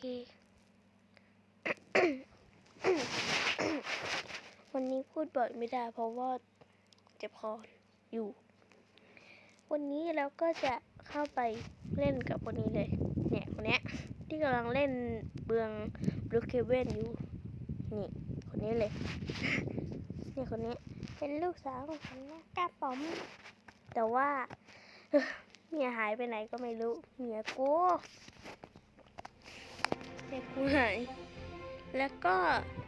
วันนี้พูดบ่อยไม่ได้เพราะว่าเจ็บคออยู่ วันนี้เราก็จะเข้าไปเล่นกับคนนี้เลย เนี่ยคนเนี้ย ที่กำลังเล่นเบืองบลูเคเวนอยู่ นี่ คนนี้เลย เนี่ยคนนี้เป็นลูกสาวของฉันนะกาป๋อม แต่ว่าเมียหายไปไหนก็ไม่รู้ เมียกู เมียกูหาย แล้วก็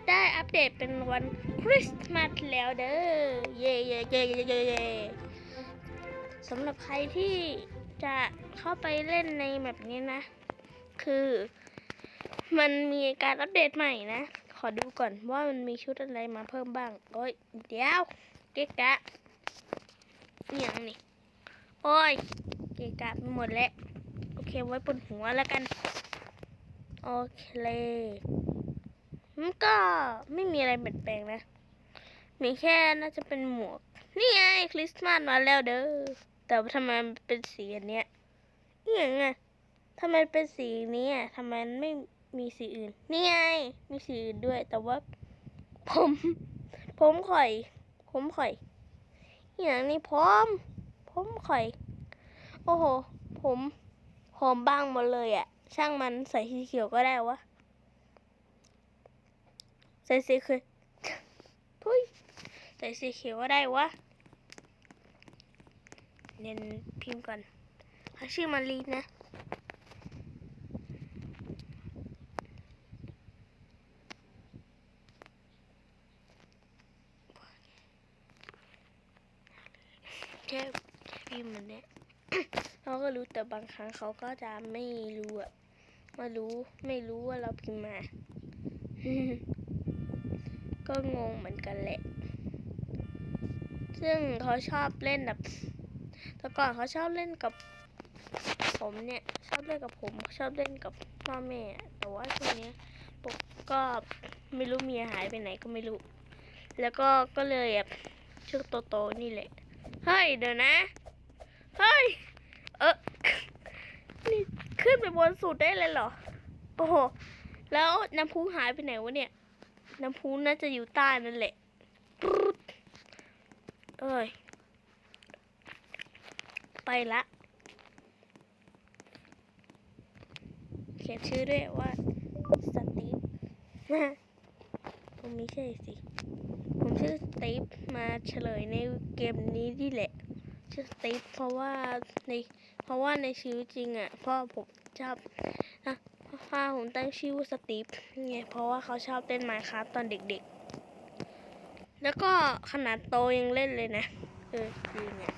ได้อัปเดตเป็นวันคริสต์มาสแล้วเด้อเย่เย่เย่เย่เย่เย่สำหรับใครที่จะเข้าไปเล่นในแบบนี้นะ คือมันมีการอัปเดตใหม่นะ ขอดูก่อนว่ามันมีชุดอะไรมาเพิ่มบ้าง โอ้ย เดี๋ยว เกะกะอย่างนี่โอ้ย เกะกะไปหมดแล้ว โอเคไว้บนหัวแล้วกัน โอเคมันก็ไม่มีอะไรเปลี่ยนแปลงนะ มีแค่น่าจะเป็นหมวก นี่ไงคริสต์มาสมาแล้วเด้อ แต่ทำไมเป็นสีอันเนี้ยนี่ยังไงทำไมเป็นสีนี้อะทำไมไม่มีสีอื่น นี่ไง มีสีอื่นด้วย แต่ว่า ผม ผมข่อย ผมข่อยอย่างนี้ผมผมข่อย โอ้โห ผมผมบางหมดเลยอะ ช่างมันใส่สีเขียวก็ได้วะ ใส่สีคือทุยใส่สีเขียวก็ได้วะ เน้นพิมพ์ก่อนเขาชื่อมารีนะแค่พิมพ์มันเนี่ย เราก็รู้แต่บางครั้งเขาก็จะไม่รู้อะมารู้ไม่รู้ว่าเราพิมพ์มา ก็งงเหมือนกันแหละ ซึ่งเขาชอบเล่นแบบแต่ก่อนเขาชอบเล่นกับผมเนี่ยชอบเล่นกับผมชอบเล่นกับพ่อแม่ แต่ว่าช่วงนี้ปกก็ไม่รู้เมียหายไปไหนก็ไม่รู้ แล้วก็ก็เลยแบบชื่อโตๆนี่แหละ เฮ้ยเดี๋ยวนะ เฮ้ย เออนี่ขึ้นไปบนสุดได้เลยเหรอ โอ้โห แล้วน้ำพุหายไปไหนวะเนี่ย น้ำพุน่าจะอยู่ใต้นั่นแหละเอ้ย ไปละ เขียนชื่อด้วยว่าสตีฟผมไม่ใช่สิ ผมชื่อสตีฟมาเฉลยในเกมนี้นี่แหละ ชื่อสตีฟเพราะว่าใน เพราะว่าในชีวิตจริงอะพ่อผมชอบนะพ่อผมตั้งชื่อว่าสตีฟไงเพราะว่าเขาชอบเล่นไมค์ครับตอนเด็กๆ แล้วก็ขนาดโตยังเล่นเลยนะเออจริงอะ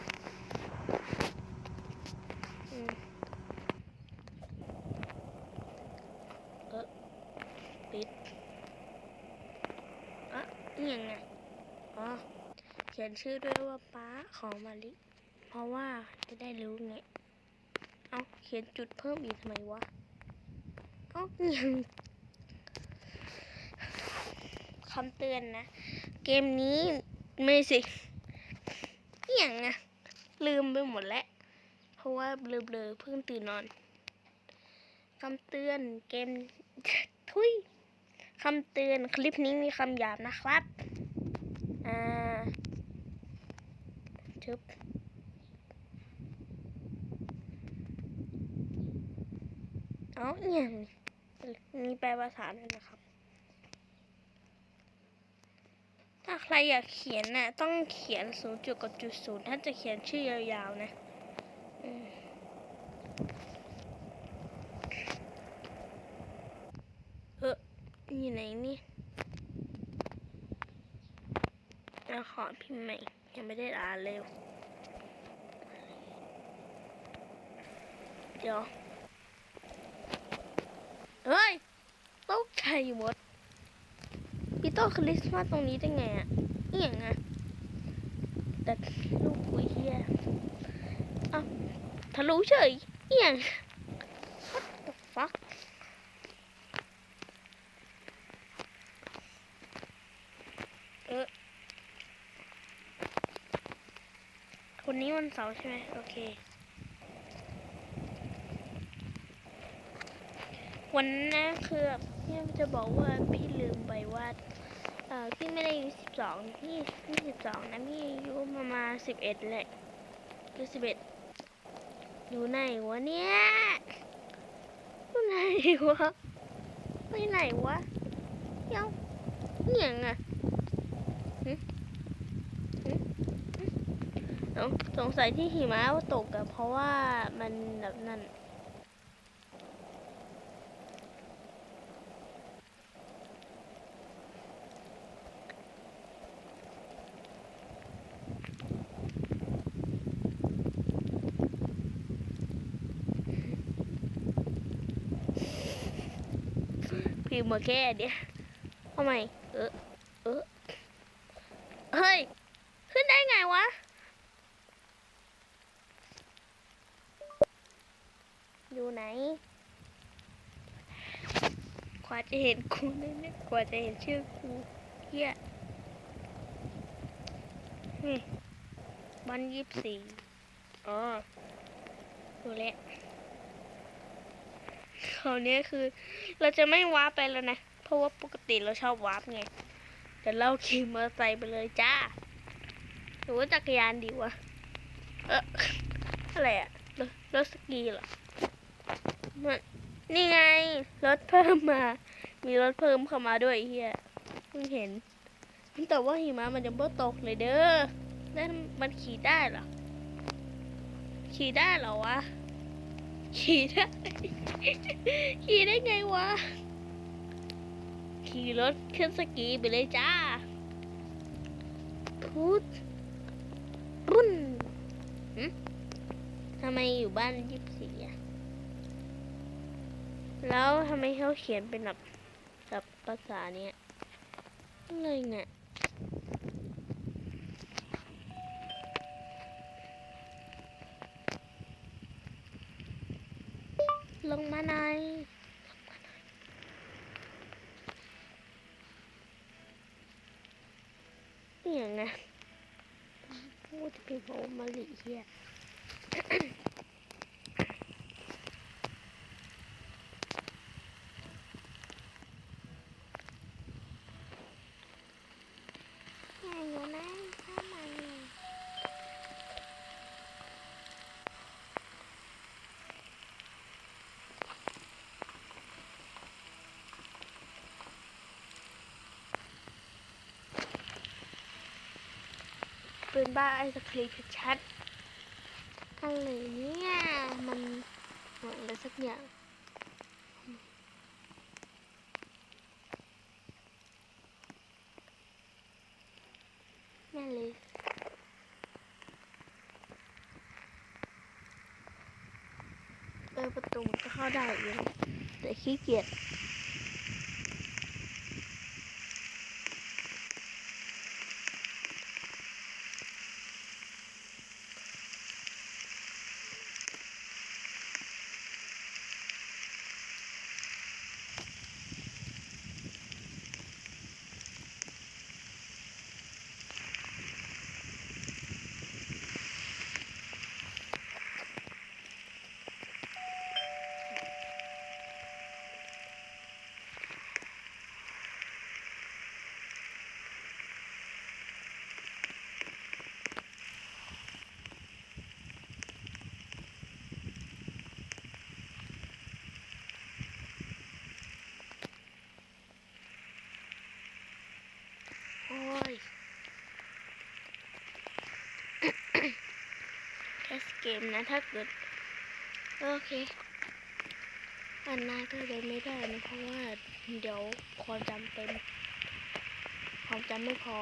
เออปิดอะนี่ยังไงอ๋อเขียนชื่อด้วยว่าป้าของมาลิเพราะว่าจะได้รู้ไง เอาเขียนจุดเพิ่มอีกทำไมวะเอายังคำเตือนนะ เกมนี้ไม่สิอย่างอะลืมไปหมดแล้ว เพราะว่าเบลอๆเพิ่งตื่นนอนคำเตือนเกมทุยคำเตือนคลิปนี้มีคำหยาบนะครับ อ่าชึบ เอาอหย่างมีแปลภาษาด้วยนะครับ ถ้าใครอยากเขียนน่ะต้องเขียนศูนย์จุดกับจุดศูนย์ถ้าจะเขียนชื่อยาวๆนะเอออยู่ไหนนี่เอาขอพิมพ์ใหม่ยังไม่ได้อ่านเร็วเดี๋ยว เฮ้ยตกใจหมดพี่ต้นคริสต์มาสตรงนี้ได้ไงอะเอียงอะแต่ลูกคุยเฮียอ้าทะลุเฉยเอียง what the fuck เออคนนี้วันเสาร์ใช่ไหมโอเค วันนั้นนะคือพี่จะบอกว่าพี่ลืมไปว่าเออพี่ไม่ได้อายุสิบสองพี่พี่สิบสองนะพี่อายุประมาณสิบเอ็ดแหละหรือสิบเอ็ดอยู่ไหนวะเนี่ยอยู่ไหนวะไปไหนวะเดี๋ยวเนี่ยงอะสงสัยที่หิมะตกอะเพราะว่ามันแบบนั่น พิ มาแค่เดียวทำไมเออเออเฮ้ย ขึ้นได้ไงวะ อยู่ไหนกว่าจะเห็นกูเนี่ยกว่าจะเห็นชื่อกูเฮียนี่บอลยี่สิบสี่อ๋อดูแล คราวนี้คือ เราจะไม่วาร์ปไปแล้วนะ เพราะว่าปกติเราชอบวาร์ปไงแต่เราขี่มอเตอร์ไซค์ไปเลยจ้าหรือว่าจักรยานดีวะเอออะไรอะรถรถสกีเหรอมันนี่ไง รถเพิ่มมา มีรถเพิ่มเข้ามาด้วยเฮียเพิ่งเห็นแต่ว่าหิมะมันยังไม่ตกเลยเด้อแล้วมันขี่ได้เหรอ ขี่ได้เหรอวะ ขี่ได้ ขี่ได้ไงวะ ขี่รถขึ้นสกีไปเลยจ้าพูดรุ่นหึทำไมอยู่บ้านยี่สิบสี่อะแล้วทำไมเขาเขียนเป็นแบบแบบภาษาเนี้ยอะไรเนี่ย ลงมาหน่อยเนี่ย่างไงพูดเป็นโอมาลีเฮีย ไหนอยู่นะทำไมอะ ปืนบ้าไอศครีมชัดอะไรเนี่ยมันเหมือนอะไรสักอย่างแน่เลยเออประตูก็เข้าได้อยู่นะแต่ขี้เกียจโอ้ย แคส เกมนะถ้าเกิด โอเค อันหน้าก็เลยไม่ได้นะเพราะว่าเดี๋ยวความจำเต็ม ความจำไม่พอ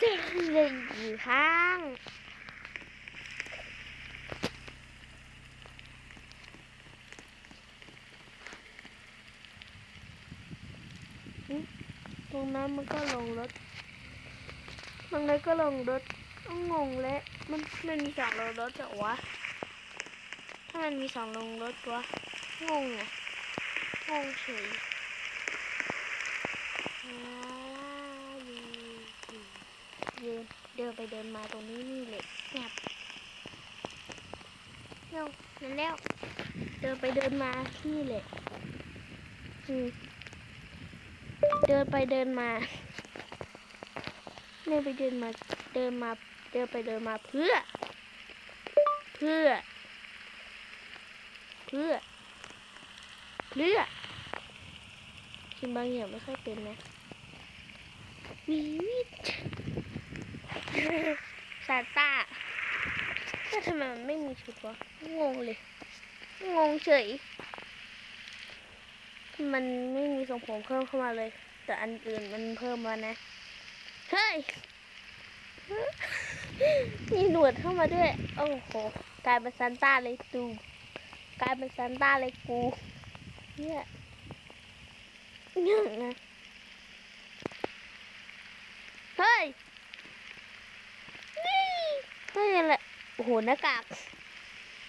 จะเล่นกี่ครั้งตรงนั้นมันก็ลงรถ ตรงนั้นก็ลงรถงงและมันมันมีสองลงรถเหรอวะถ้ามันมีสองลงรถวะงงอะงงเฉยเดินเดินไปเดินมาตรงนี้นี่เลยแงบเร็วนั่นแล้วเดินไปเดินมานี่แหละอืมเดินไปเดินมา นไปเดินมาเดินมาเดินไปเดินมาเพื่อ เพื่อ เพื่อ เพื่อคิดบางอย่างไม่ค่อยเป็นนะวีดซานต้าแต่ทำไมมันไม่มีชุดวะงงเลย งงเฉย มันไม่มีทรงผมเพิ่มเข้ามาเลย แต่อันอื่นมันเพิ่มมานะ เฮ้ย มีหนวดเข้ามาด้วย โอ้โห กลายเป็นซานต้าเลยตู กลายเป็นซานต้าเลยกู เนี่ยยังไงเฮ้ยนี่เฮ้ยอะไรโอ้โห หน้ากาก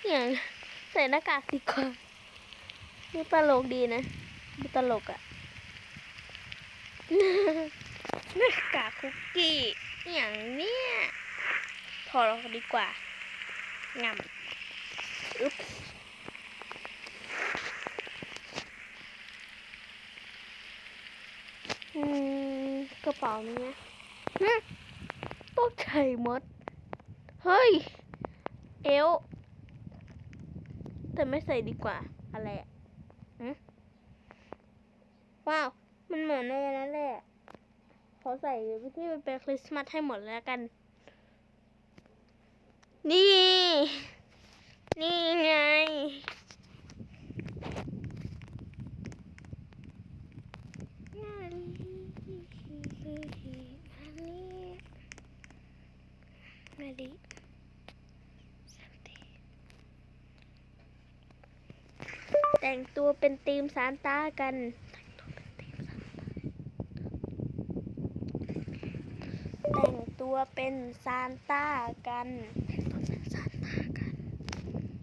อย่างใส่หน้ากากดีกว่านี่ตลกดีนะตลกอะ หน้ากากคุกกี้อย่างเนี้ยถอดออกดีกว่างำอึ๊บอืมกระเป๋าเนี้ยฮึตกใจหมด เฮ้ย เอวแต่ไม่ใส่ดีกว่า อะไรอะหืมว้าว มันเหมือนในนั้นแหละ ขอ ใส่ที่มันเป็นคริสต์มาสให้หมดแล้วกัน นี่ นี่ไงมาดิแต่งตัวเป็นทีมซานต้ากัน แต่งตัวเป็นซานต้ากัน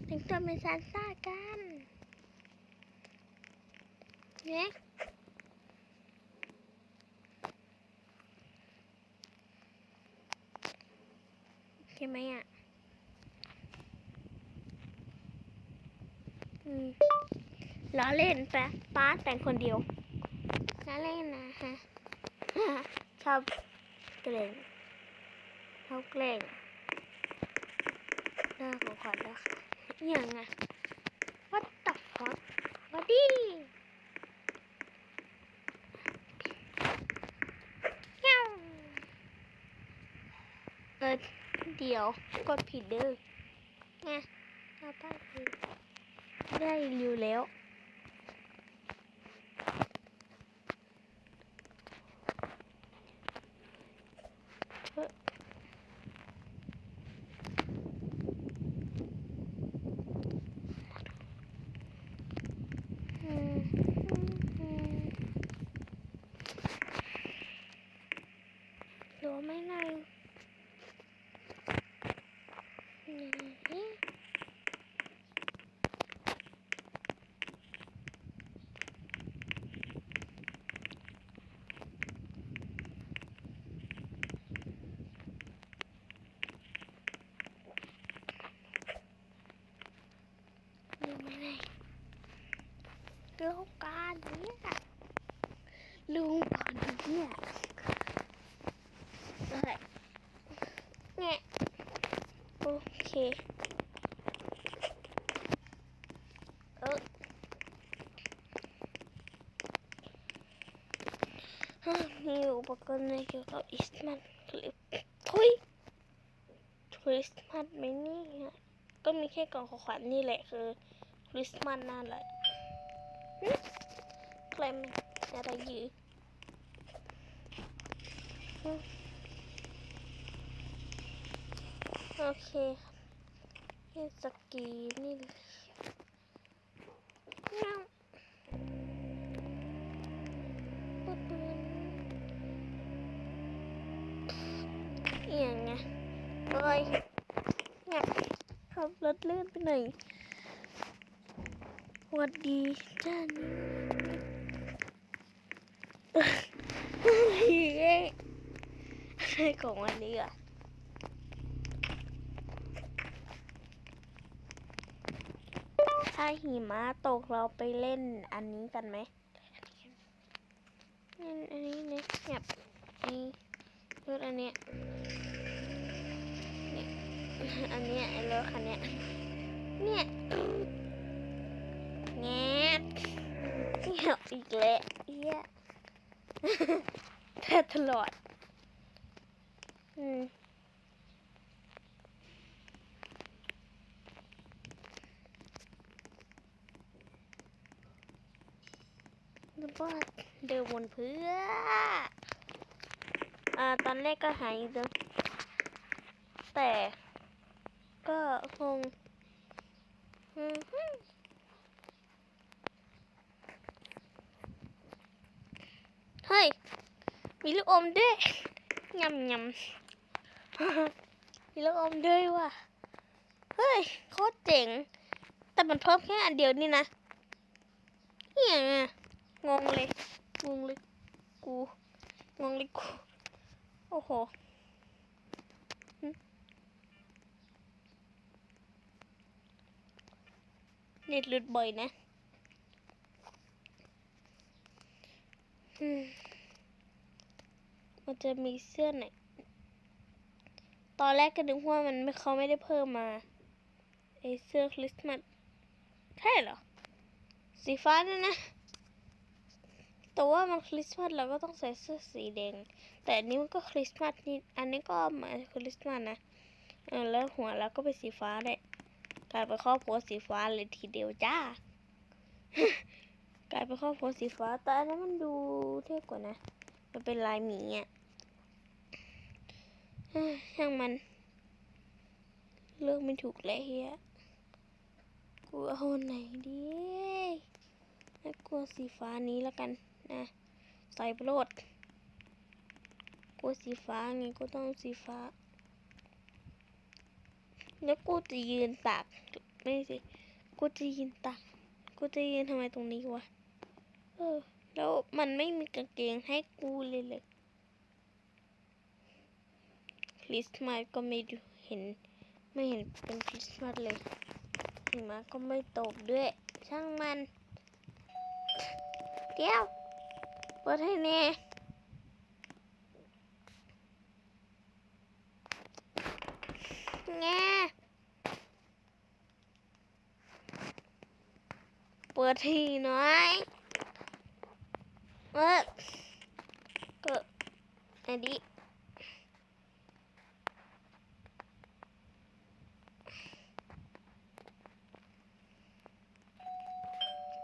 แต่งตัวเป็นซานต้ากันเนี่ยโอเคไหมอะอืมล้อเล่นปะป้าแต่งคนเดียวล้อเล่นนะฮะ ชอบเกรง ชอบเกรงหน้าของขวัญแล้วค่ะอย่างไง what the fuck วัดดีเงี้ยวเออเดี๋ยวกดผิดเด้อไงเอาไปได้ริวแล้ว อืมอืมรู้ไหมนายนี่รู้ไหมนาย ลูกการเนี่ยลุงก่อนเนี่ยอะไรเนี่ยโอเคเออฮะมีอุปกรณ์อะไรเกี่ยวกับอิสมันคลิปทุยคริสต์มาสไหมนี่ยก็มีแค่กล่องของขวัญนี่แหละคือคริสต์มาสนั่นแหละ ใครมันอะไรอยู่อืมโอเคเฮสกีนี่เงาปุ๊บปืนเอียงไงโอ้ยงับขับรถเลื่อนไปหน่อยสวัสดีจ้านี่ อะไรของวันนี้อะถ้าหิมะตกเราไปเล่นอันนี้กันไหมเล่นอันนี้เนี่ยเนี่ยอันนี้รถอันเนี้ยเนี่ยอันเนี้ยไอ้รถคันเนี้ยเนี่ยแงะเงียอีกแล้วเอี้ยแทบตลอด อืมแล้วก็เดินวนเพื่ออ่าตอนแรกก็หายเดิมแต่ก็คงอืมเฮ้ย มีลูกอมด้วยยำยำ มีลูกอมด้วยว่ะ เฮ้ย โคตรเจ๋ง แต่มันเพิ่มแค่อันเดียวนี่นะเหี้ยงงงเลย งงเลย กู งงเลยกู โอ้โหเน็ตหลุดบ่อยนะมันจะมีเสื้อไหน ตอนแรกก็นึกว่ามันเขาไม่ได้เพิ่มมาไอเสื้อคริสต์มาสใช่เหรอ สีฟ้าเนี่ยนะ แต่ว่ามันคริสต์มาสเราก็ต้องใส่เสื้อสีแดง แต่อันนี้มันก็คริสต์มาสนี่ อันนี้ก็เหมือนคริสต์มาสนะเออแล้วหัวเราก็เป็นสีฟ้าได้กลายเป็นครอบครัวสีฟ้าเลยทีเดียวจ้า กลายเป็นครอบครัวสีฟ้า แต่อันนั้นมันดูเท่กว่านะ มันเป็นลายหมีอะ ช่างมัน เลือกไม่ถูกแล้วเฮียกูเอาอันไหนดีน่ากลัวสีฟ้านี้แล้วกันนะใส่ไปโลดกลัวสีฟ้าไงก็ต้องสีฟ้า แล้วกูจะยืนตากไม่สิกูจะยืนตากกูจะยืนทำไมตรงนี้วะเออแล้วมันไม่มีกางเกงให้กูเลยเลย ค ริสต์มาสก็ไม่ดูเห็น ไม่เห็นเป็นคริสต์มาสเลยหิมะก็ไม่ตกด้วย ช่างมัน เดี๋ยวเปิดให้แน่แง่เปิดทีหน่อยเออก็อันนี้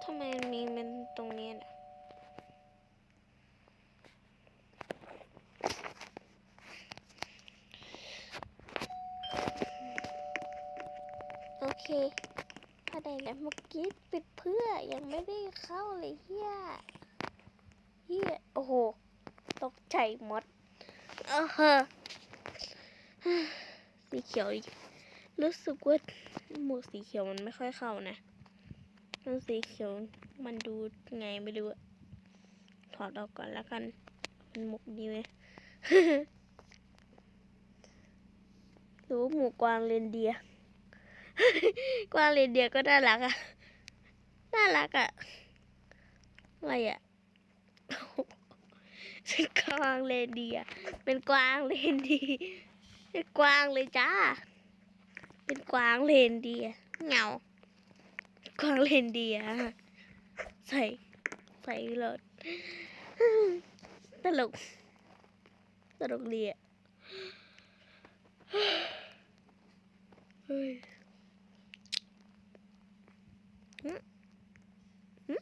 ทำ ไมมันมีมันตรงนี้นะโอเคถ้าได้แล้วเมื่อกี้ปิดเพื่อยังไม่ได้เข้าเลยเฮียเฮียโอ้โห ตกใจหมดเออฮะสีเขียว รู้สึกว่าหมวกสีเขียวมันไม่ค่อยเข้านะ มันสีเขียว มันดูไงไม่รู้อะถอดออกก่อนแล้วกัน มันหมกดีไหมรือว่าหมูกวางเรนเดีย กวางเรนเดียก็น่ารักอะน่ารักอะอะไรอะเป็นกวางเรนเดีย เป็นกวางเรนเดียเป็นกวางเลยจ้า เป็นกวางเรนเดีย เหงา กวางเรนเดียใส่ใส่เลยตลก ตลกดีอะเฮ้ยหึหึ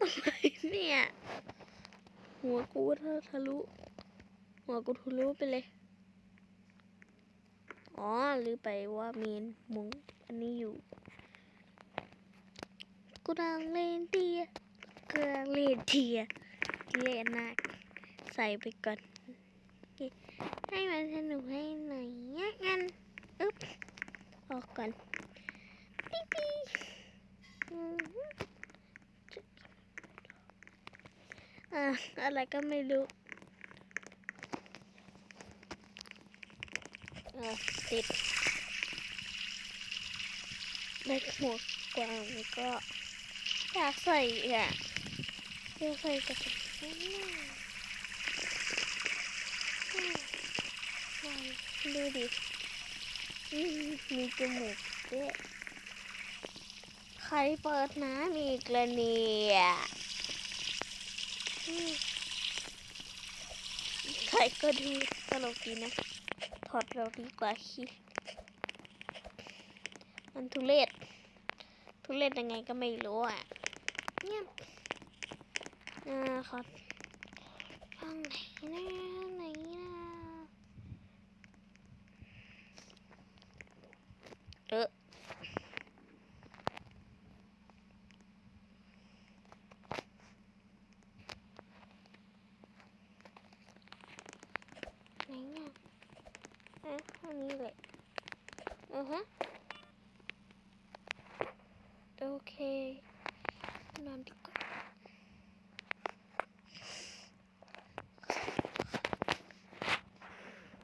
อะไรเนี่ย หัวกูทะลุ หัวกูทะลุไปเลย อ๋อลืมไปว่ามีมุงอันนี้อยู่กูดังเลนเดียกูดังเลนเดียเลนนักใส่ไปก่อน ให้มันสนุกให้หน่อยงั้นอึ๊บออกก่อนปิ๊ปิ๊บอืมอะอะไรก็ไม่รู้เออ ติดได้หมวกกวางก็อยากใส่อะอยากใส่กับอืมอืมดูดิอืมมีจมูกด้วยใครเปิดน้ำอีกละเนี่ยใครก็ดูตลกดีนะ อดเราดีกว่าคิดมันทุเรศทุเรศยังไงก็ไม่รู้อะเงียบอ่าขอฟังไหนนะไหนนะ